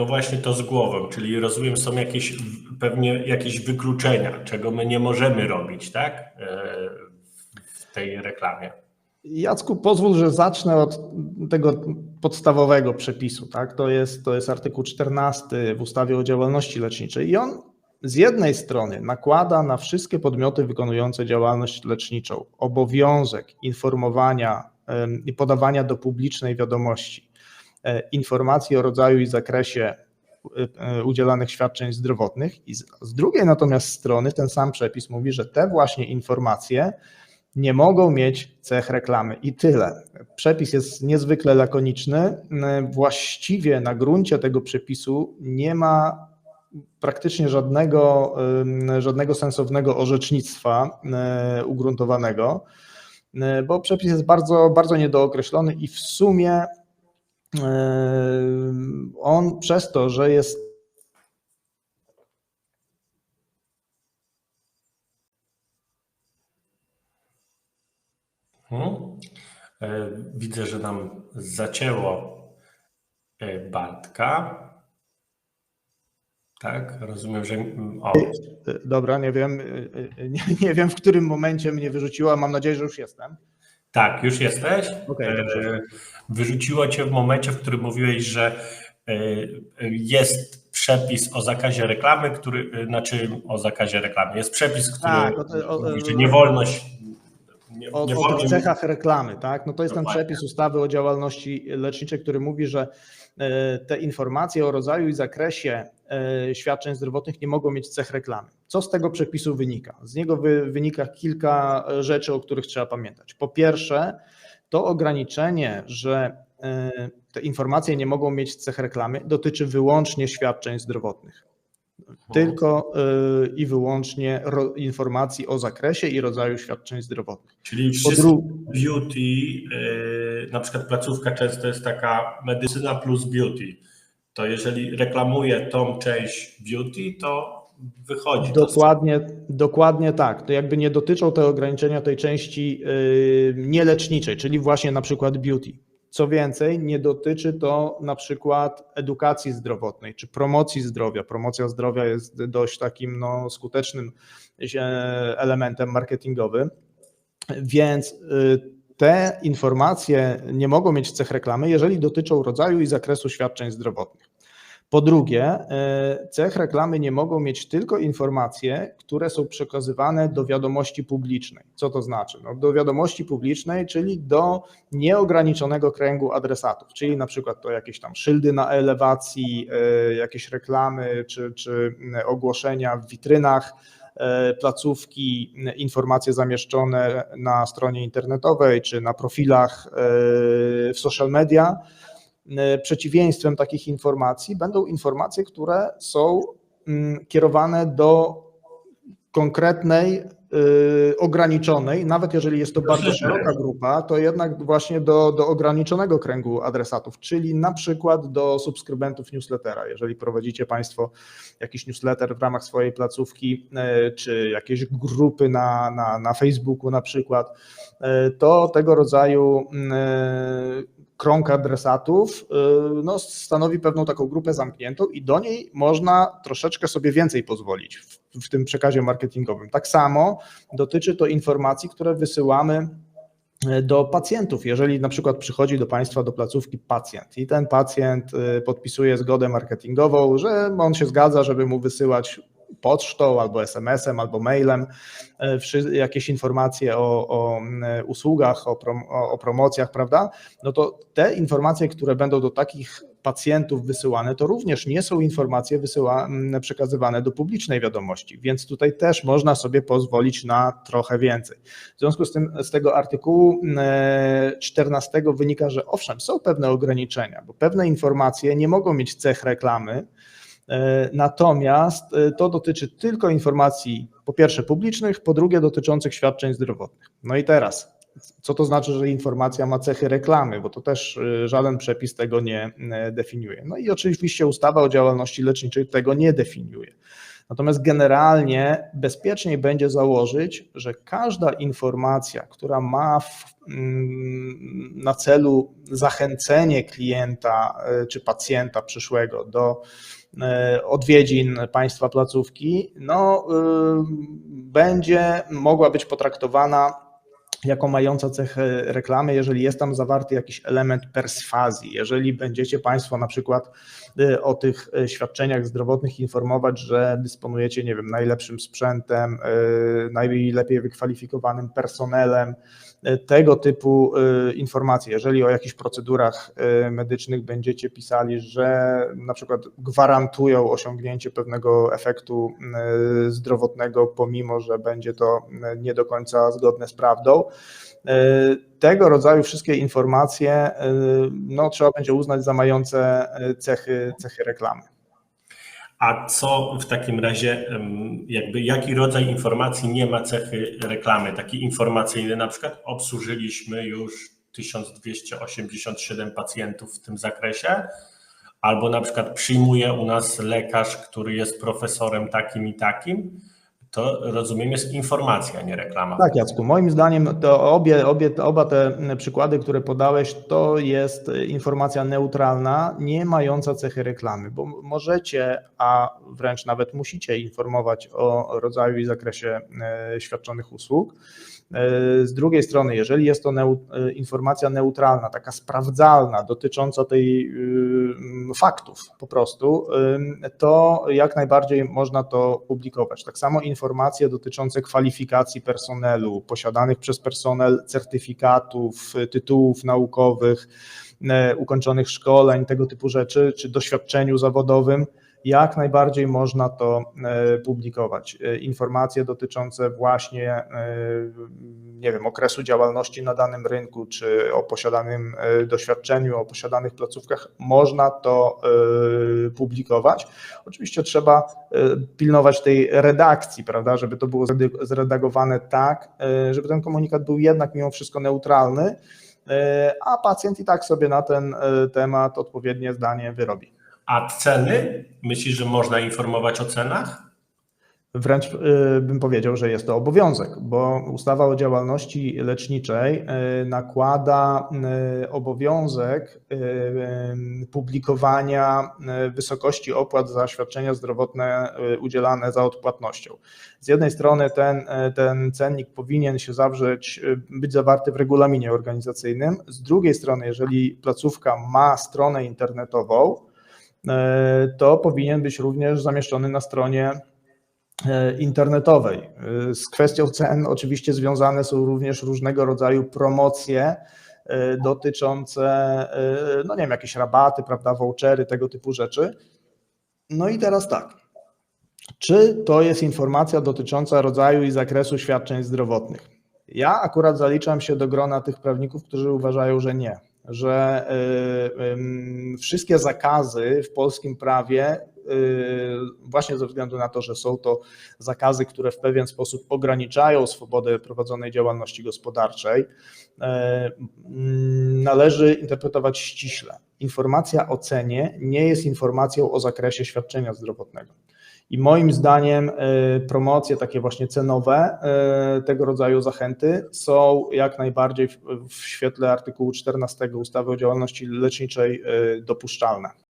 no właśnie to z głową, czyli rozumiem, są jakieś pewnie jakieś wykluczenia, czego my nie możemy robić, tak? E, w tej reklamie. Jacku, pozwól, że zacznę od tego podstawowego przepisu. Tak? To, jest, to jest artykuł 14 w ustawie o działalności leczniczej i on z jednej strony nakłada na wszystkie podmioty wykonujące działalność leczniczą obowiązek informowania i podawania do publicznej wiadomości informacji o rodzaju i zakresie e, e, udzielanych świadczeń zdrowotnych i z drugiej natomiast strony ten sam przepis mówi, że te właśnie informacje nie mogą mieć cech reklamy i tyle. Przepis jest niezwykle lakoniczny. Właściwie na gruncie tego przepisu nie ma praktycznie żadnego, żadnego sensownego orzecznictwa ugruntowanego, bo przepis jest bardzo, bardzo niedookreślony i w sumie on przez to, że jest Hmm. Widzę, że nam zacięło e, Bartka. Tak, rozumiem, że. O. Dobra, nie wiem, nie, nie wiem, w którym momencie mnie wyrzuciła. Mam nadzieję, że już jestem. Tak, już jesteś. Okay, Wyrzuciło cię w momencie, w którym mówiłeś, że jest przepis o zakazie reklamy, który, znaczy o zakazie reklamy. Jest przepis, który tak, o, o, mówi, że niewolność nie, o, nie o tych cechach reklamy, tak? No to jest Dokładnie. ten przepis ustawy o działalności leczniczej, który mówi, że e, te informacje o rodzaju i zakresie e, świadczeń zdrowotnych nie mogą mieć cech reklamy. Co z tego przepisu wynika? Z niego wy, wynika kilka rzeczy, o których trzeba pamiętać. Po pierwsze, to ograniczenie, że e, te informacje nie mogą mieć cech reklamy, dotyczy wyłącznie świadczeń zdrowotnych tylko y, i wyłącznie informacji o zakresie i rodzaju świadczeń zdrowotnych. Czyli wszystko beauty, y, na przykład placówka często jest taka medycyna plus beauty. To jeżeli reklamuje tą część beauty, to wychodzi. Dokładnie, dokładnie tak. To jakby nie dotyczą te ograniczenia tej części y, nieleczniczej, czyli właśnie na przykład beauty. Co więcej, nie dotyczy to na przykład edukacji zdrowotnej czy promocji zdrowia. Promocja zdrowia jest dość takim no, skutecznym e, elementem marketingowym, więc y, te informacje nie mogą mieć cech reklamy, jeżeli dotyczą rodzaju i zakresu świadczeń zdrowotnych. Po drugie, e, cech reklamy nie mogą mieć tylko informacje, które są przekazywane do wiadomości publicznej. Co to znaczy? No, do wiadomości publicznej, czyli do nieograniczonego kręgu adresatów, czyli na przykład to jakieś tam szyldy na elewacji, e, jakieś reklamy czy, czy ogłoszenia w witrynach e, placówki, informacje zamieszczone na stronie internetowej czy na profilach w social media E, przeciwieństwem takich informacji będą informacje, które są mm, kierowane do konkretnej, e, ograniczonej, nawet jeżeli jest to bardzo szeroka grupa, to jednak właśnie do, do ograniczonego kręgu adresatów, czyli na przykład do subskrybentów newslettera. Jeżeli prowadzicie Państwo jakiś newsletter w ramach swojej placówki, e, czy jakieś grupy na, na, na Facebooku na przykład, to tego rodzaju mm, krąg adresatów y, no, stanowi pewną taką grupę zamkniętą i do niej można troszeczkę sobie więcej pozwolić w, tym przekazie marketingowym. Tak samo dotyczy to informacji, które wysyłamy y, do pacjentów. Jeżeli na przykład przychodzi do Państwa do placówki pacjent i ten pacjent y, podpisuje zgodę marketingową, że on się zgadza, żeby mu wysyłać pocztą, albo SMS-em, albo mailem e, jakieś informacje o, o usługach, o, prom, o, promocjach, prawda? No to te informacje, które będą do takich pacjentów wysyłane, to również nie są informacje wysyła, przekazywane do publicznej wiadomości, więc tutaj też można sobie pozwolić na trochę więcej. W związku z tym z tego artykułu 14 wynika, że owszem, są pewne ograniczenia, bo pewne informacje nie mogą mieć cech reklamy, E, natomiast e, to dotyczy tylko informacji, po pierwsze publicznych, po drugie dotyczących świadczeń zdrowotnych. No i teraz, co to znaczy, że informacja ma cechy reklamy, bo to też e, żaden przepis tego nie definiuje. No i oczywiście ustawa o działalności leczniczej tego nie definiuje. Natomiast generalnie bezpieczniej będzie założyć, że każda informacja, która ma w, mm, na celu zachęcenie klienta czy pacjenta przyszłego do odwiedzin państwa placówki, no, y, będzie mogła być potraktowana jako mająca cechę reklamy, jeżeli jest tam zawarty jakiś element perswazji, jeżeli będziecie Państwo na przykład y, o tych y, świadczeniach zdrowotnych informować, że dysponujecie, nie wiem, najlepszym sprzętem, najlepiej wykwalifikowanym personelem, tego typu y, informacje. Jeżeli o jakichś procedurach y, medycznych będziecie pisali, że na przykład gwarantują osiągnięcie pewnego efektu zdrowotnego, pomimo że będzie to nie do końca zgodne z prawdą, tego rodzaju wszystkie informacje no, trzeba będzie uznać za mające cechy, cechy reklamy. A co w takim razie, jakby jaki rodzaj informacji nie ma cechy reklamy? Taki informacyjny, na przykład obsłużyliśmy już 1287 pacjentów w tym zakresie, albo na przykład przyjmuje u nas lekarz, który jest profesorem takim i takim. To rozumiem jest informacja, nie reklama. Tak, Jacku, moim zdaniem to obie, obie, oba te przykłady, które podałeś, to jest informacja neutralna, nie mająca cechy reklamy, bo możecie, a wręcz nawet musicie informować o rodzaju i zakresie e, świadczonych usług. E, Z drugiej strony, jeżeli jest to e, informacja neutralna, taka sprawdzalna, dotycząca tej faktów po prostu, to jak najbardziej można to publikować. Tak samo informacje dotyczące kwalifikacji personelu, posiadanych przez personel certyfikatów, tytułów naukowych, e, ukończonych szkoleń, tego typu rzeczy, czy doświadczeniu zawodowym, jak najbardziej można to e, publikować. E, Informacje dotyczące właśnie, nie wiem, okresu działalności na danym rynku, czy o posiadanym e, doświadczeniu, o posiadanych placówkach, można to e, publikować. Oczywiście trzeba e, pilnować tej redakcji, prawda, żeby to było zredagowane tak, żeby ten komunikat był jednak mimo wszystko neutralny, a pacjent i tak sobie na ten temat odpowiednie zdanie wyrobi. A ceny? Myślisz, że można informować o cenach? Wręcz y, bym powiedział, że jest to obowiązek, bo ustawa o działalności leczniczej y, nakłada y, obowiązek publikowania wysokości opłat za świadczenia zdrowotne udzielane za odpłatnością. Z jednej strony ten, ten cennik powinien się zawrzeć, być zawarty w regulaminie organizacyjnym, z drugiej strony, jeżeli placówka ma stronę internetową, to powinien być również zamieszczony na stronie internetowej. E, Z kwestią cen oczywiście związane są również różnego rodzaju promocje e, dotyczące, e, no nie wiem, jakieś rabaty, prawda, vouchery, tego typu rzeczy. No i teraz tak. Czy to jest informacja dotycząca rodzaju i zakresu świadczeń zdrowotnych? Ja akurat zaliczam się do grona tych prawników, którzy uważają, że nie, że wszystkie zakazy w polskim prawie, właśnie ze względu na to, że są to zakazy, które w pewien sposób ograniczają swobodę prowadzonej działalności gospodarczej, y, mm, należy interpretować ściśle. Informacja o cenie nie jest informacją o zakresie świadczenia zdrowotnego. I moim zdaniem y, promocje takie właśnie cenowe, y, tego rodzaju zachęty są jak najbardziej w, świetle artykułu 14 ustawy o działalności leczniczej y, dopuszczalne.